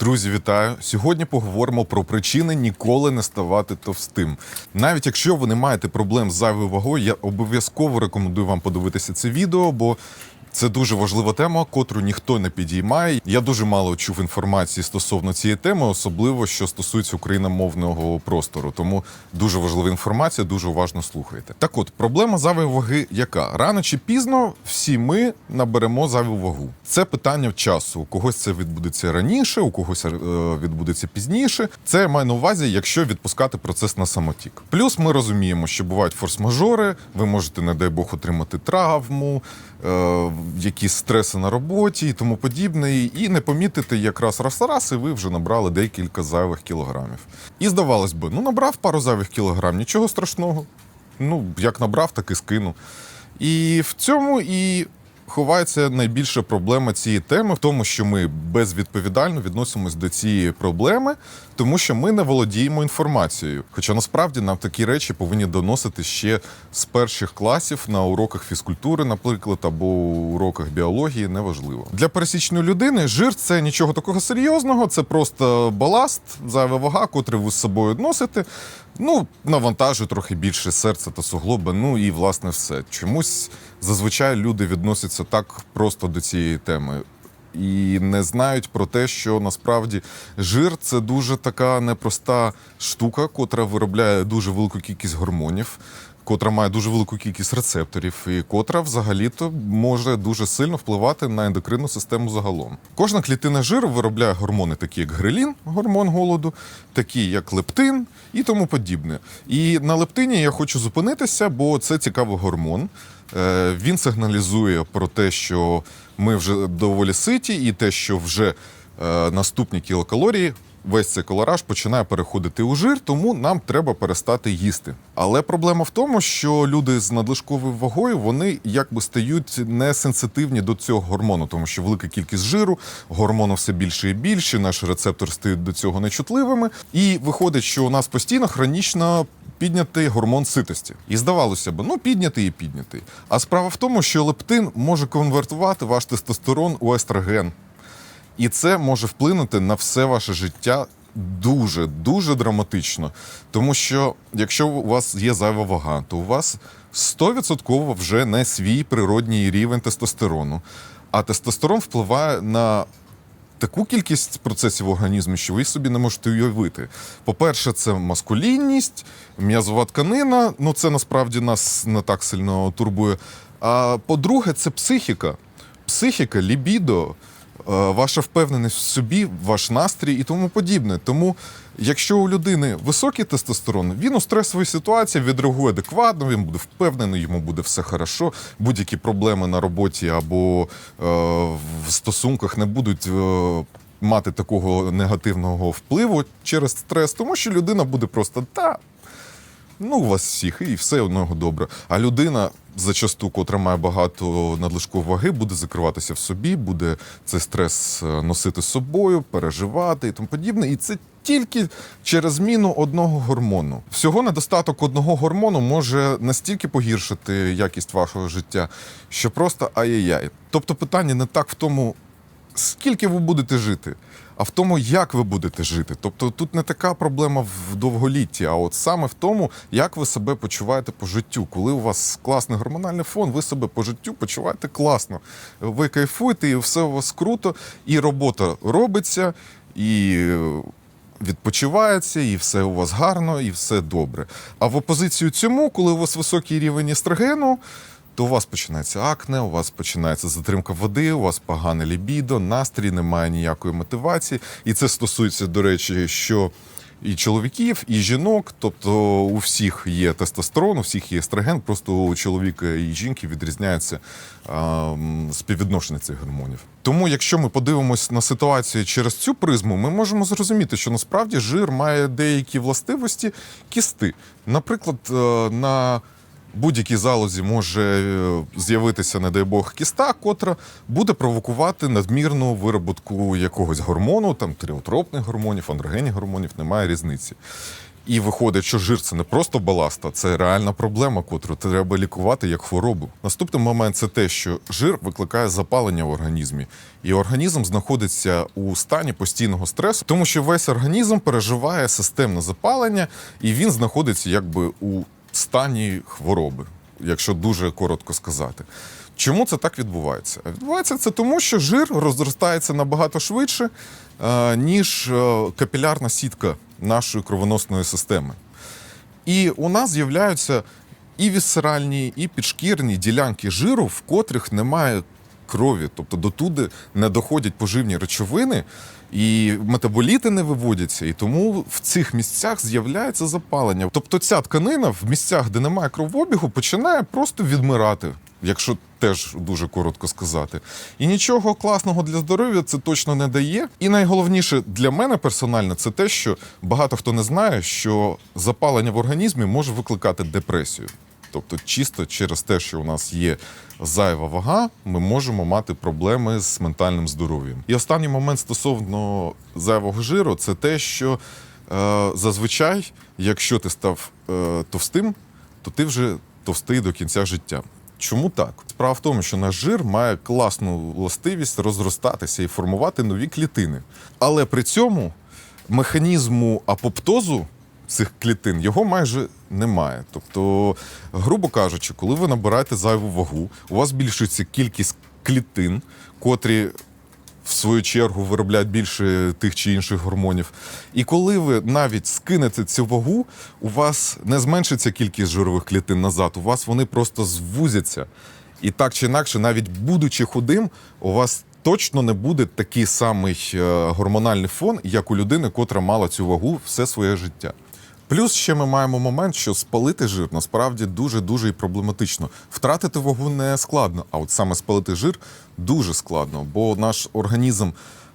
Друзі, вітаю! Сьогодні поговоримо про причини ніколи не ставати товстим. Навіть якщо ви не маєте проблем з зайвою вагою, я обов'язково рекомендую вам подивитися це відео, бо це дуже важлива тема, котру ніхто не підіймає. Я дуже мало чув інформації стосовно цієї теми, особливо що стосується україномовного простору. Тому дуже важлива інформація, дуже уважно слухайте. Так от, проблема зайвої ваги яка? Рано чи пізно всі ми наберемо зайву вагу. Це питання часу. У когось це відбудеться раніше, у когось е, відбудеться пізніше. Це я маю на увазі, якщо відпускати процес на самотік. Плюс ми розуміємо, що бувають форс-мажори, ви можете, не дай Бог, отримати травму, е, якісь стреси на роботі і тому подібне, і не помітити якраз раз-раз, і ви вже набрали декілька зайвих кілограмів. І здавалось би, ну набрав пару зайвих кілограм, нічого страшного. Ну, як набрав, так і скину. І в цьому і ховається найбільша проблема цієї теми в тому, що ми безвідповідально відносимось до цієї проблеми, тому що ми не володіємо інформацією. Хоча насправді нам такі речі повинні доносити ще з перших класів на уроках фізкультури, наприклад, або уроках біології, неважливо. Для пересічної людини жир це нічого такого серйозного, це просто баласт, зайва вага, котрий ви з собою носите. Ну, навантажу трохи більше серця та суглоби. Ну і власне все. Чомусь зазвичай люди відносяться так просто до цієї теми. І не знають про те, що насправді жир це дуже така непроста штука, котра виробляє дуже велику кількість гормонів, котра має дуже велику кількість рецепторів, і котра взагалі-то може дуже сильно впливати на ендокринну систему загалом. Кожна клітина жиру виробляє гормони, такі як грелін, гормон голоду, такі як лептин і тому подібне. І на лептині я хочу зупинитися, бо це цікавий гормон. Е, Він сигналізує про те, що ми вже доволі ситі, і те, що вже е, наступні кілокалорії. Весь цей колораж починає переходити у жир, тому нам треба перестати їсти. Але проблема в тому, що люди з надлишковою вагою вони якби стають несенситивні до цього гормону, тому що велика кількість жиру, гормону все більше і більше, наші рецептори стають до цього нечутливими. І виходить, що у нас постійно хронічно піднятий гормон ситості. І здавалося б, ну піднятий і піднятий. А справа в тому, що лептин може конвертувати ваш тестостерон у естроген. І це може вплинути на все ваше життя дуже дуже драматично. Тому що якщо у вас є зайва вага, то у вас 100% вже не свій природній рівень тестостерону. А тестостерон впливає на таку кількість процесів в організмі, що ви собі не можете уявити. По-перше, це маскулінність, м'язова тканина. Ну це насправді нас не так сильно турбує. А по-друге, це психіка. Психіка, лібідо, ваша впевненість в собі, ваш настрій і тому подібне. Тому, якщо у людини високий тестостерон, він у стресовій ситуації відреагує адекватно, він буде впевнений, йому буде все хорошо. Будь-які проблеми на роботі або е, в стосунках не будуть. Е, Мати такого негативного впливу через стрес, тому що людина буде просто та ну у вас всіх, і все одного добре. А людина зачасту, котра має багато надлишкової ваги, буде закриватися в собі, буде цей стрес е, носити з собою, переживати і тому подібне. І це тільки через зміну одного гормону. Всього недостаток одного гормону може настільки погіршити якість вашого життя, що просто ай-яй-яй. Тобто питання не так в тому, скільки ви будете жити, а в тому, як ви будете жити. Тобто тут не така проблема в довголітті, а от саме в тому, як ви себе почуваєте по життю. Коли у вас класний гормональний фон, ви себе по життю почуваєте класно. Ви кайфуєте, і все у вас круто, і робота робиться, і відпочивається, і все у вас гарно, і все добре. А в опозицію цьому, коли у вас високий рівень естрогену, то у вас починається акне, у вас починається затримка води, у вас погане лібідо, настрій, немає ніякої мотивації. І це стосується, до речі, що і чоловіків, і жінок, тобто у всіх є тестостерон, у всіх є естроген, просто у чоловіка і жінки відрізняється а, співвідношення цих гормонів. Тому, якщо ми подивимось на ситуацію через цю призму, ми можемо зрозуміти, що насправді жир має деякі властивості кісти. Наприклад, е, на будь-якій залозі може е, з'явитися, не дай Бог, кіста, котра буде провокувати надмірну вироботку якогось гормону, там триотропних гормонів, андрогенних гормонів, немає різниці. І виходить, що жир це не просто баласт, а це реальна проблема, котру треба лікувати як хворобу. Наступний момент це те, що жир викликає запалення в організмі, і організм знаходиться у стані постійного стресу, тому що весь організм переживає системне запалення, і він знаходиться якби у стані хвороби, якщо дуже коротко сказати. Чому це так відбувається? Відбувається це тому, що жир розростається набагато швидше, е, ніж е, капілярна сітка нашої кровоносної системи. І у нас з'являються і вісцеральні, і підшкірні ділянки жиру, в котрих немає крові, тобто дотуди не доходять поживні речовини, і метаболіти не виводяться, і тому в цих місцях з'являється запалення. Тобто ця тканина в місцях, де немає кровообігу, починає просто відмирати, якщо теж дуже коротко сказати. І нічого класного для здоров'я це точно не дає. І найголовніше для мене персонально це те, що багато хто не знає, що запалення в організмі може викликати депресію. Тобто, чисто через те, що у нас є зайва вага, ми можемо мати проблеми з ментальним здоров'ям. І останній момент стосовно зайвого жиру, це те, що е, зазвичай, якщо ти став е, товстим, то ти вже товстий до кінця життя. Чому так? Справа в тому, що наш жир має класну властивість розростатися і формувати нові клітини. Але при цьому механізму апоптозу цих клітин його майже немає. Тобто, грубо кажучи, коли ви набираєте зайву вагу, у вас збільшується кількість клітин, котрі в свою чергу виробляють більше тих чи інших гормонів. І коли ви навіть скинете цю вагу, у вас не зменшиться кількість жирових клітин назад, у вас вони просто звузяться. І так чи інакше, навіть будучи худим, у вас точно не буде такий самий е, гормональний фон, як у людини, котра мала цю вагу все своє життя. Плюс ще ми маємо момент, що спалити жир насправді дуже дуже і проблематично. Втратити вагу не складно, а от саме спалити жир дуже складно, бо наш організм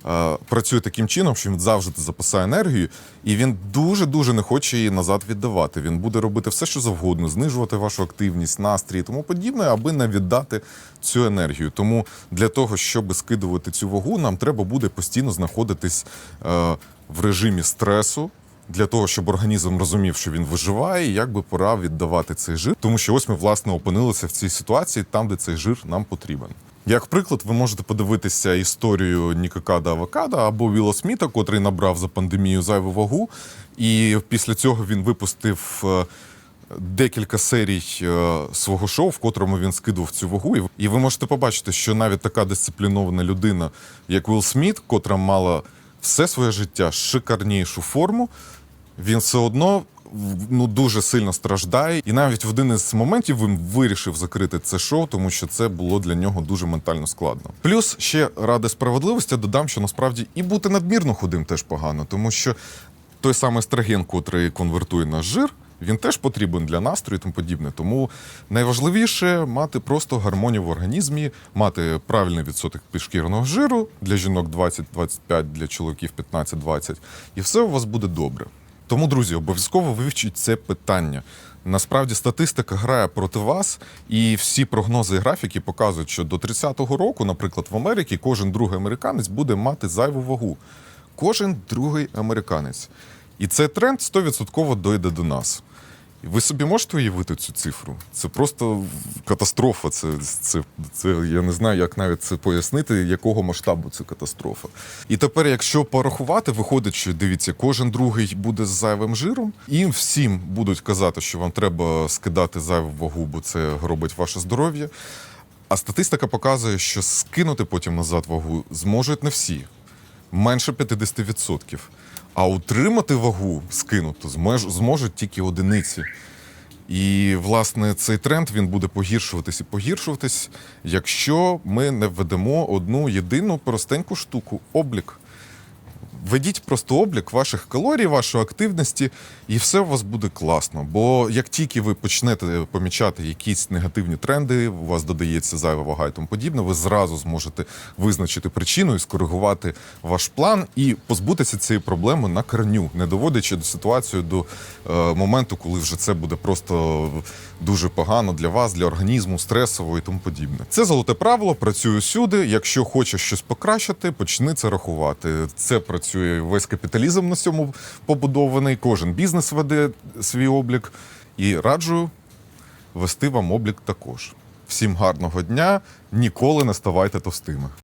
е, працює таким чином, що він завжди запасає енергію, і він дуже дуже не хоче її назад віддавати. Він буде робити все, що завгодно, знижувати вашу активність, настрій тому подібне, аби не віддати цю енергію. Тому для того, щоб скидувати цю вагу, нам треба буде постійно знаходитись е, в режимі стресу для того, щоб організм розумів, що він виживає, як би пора віддавати цей жир. Тому що ось ми власне опинилися в цій ситуації, там, де цей жир нам потрібен. Як приклад, ви можете подивитися історію Нікакада Авокада або Віла Сміта, котрий набрав за пандемію зайву вагу, і після цього він випустив. е, Декілька серій е, свого шоу, в котрому він скидував цю вагу, І- ви можете побачити, що навіть така дисциплінована людина, як Вілл Сміт, котра мала все своє життя шикарнішу форму, він все одно ну дуже сильно страждає. І навіть в один із моментів він вирішив закрити це шоу, тому що це було для нього дуже ментально складно. Плюс ще ради справедливості додам, що насправді і бути надмірно худим теж погано, тому що той самий естроген, котрий конвертує на жир. Він теж потрібен для настрою і тому подібне. Тому найважливіше мати просто гармонію в організмі, мати правильний відсоток підшкірного жиру для жінок 20-25, для чоловіків 15-20, і все у вас буде добре. Тому, друзі, обов'язково вивчіть це питання. Насправді статистика грає проти вас, і всі прогнози і графіки показують, що до 30-го року, наприклад, в Америці кожен другий американець буде мати зайву вагу. Кожен другий американець. І цей тренд 100% дойде до нас. Ви собі можете уявити цю цифру? Це просто катастрофа. Це, це, це я не знаю, як навіть це пояснити, якого масштабу це катастрофа. І тепер, якщо порахувати, виходить, що дивіться, кожен другий буде з зайвим жиром, і всім будуть казати, що вам треба скидати зайву вагу, бо це робить ваше здоров'я. А статистика показує, що скинути потім назад вагу зможуть не всі менше 50%. А утримати вагу скинуту зможуть тільки одиниці. І, власне, цей тренд він буде погіршуватись і погіршуватись, якщо ми не введемо одну єдину простеньку штуку облік. Ведіть просто облік ваших калорій, вашої активності, і все у вас буде класно. Бо як тільки ви почнете помічати якісь негативні тренди, у вас додається зайва вага і тому подібне, ви зразу зможете визначити причину і скоригувати ваш план і позбутися цієї проблеми на корню, не доводячи до ситуацію до е, моменту, коли вже це буде просто дуже погано для вас, для організму, стресово і тому подібне. Це золоте правило, працює всюди. Якщо хочеш щось покращити, почни це рахувати. Це працює. Весь капіталізм на цьому побудований. Кожен бізнес веде свій облік. І раджу вести вам облік також. Всім гарного дня, ніколи не ставайте товстими.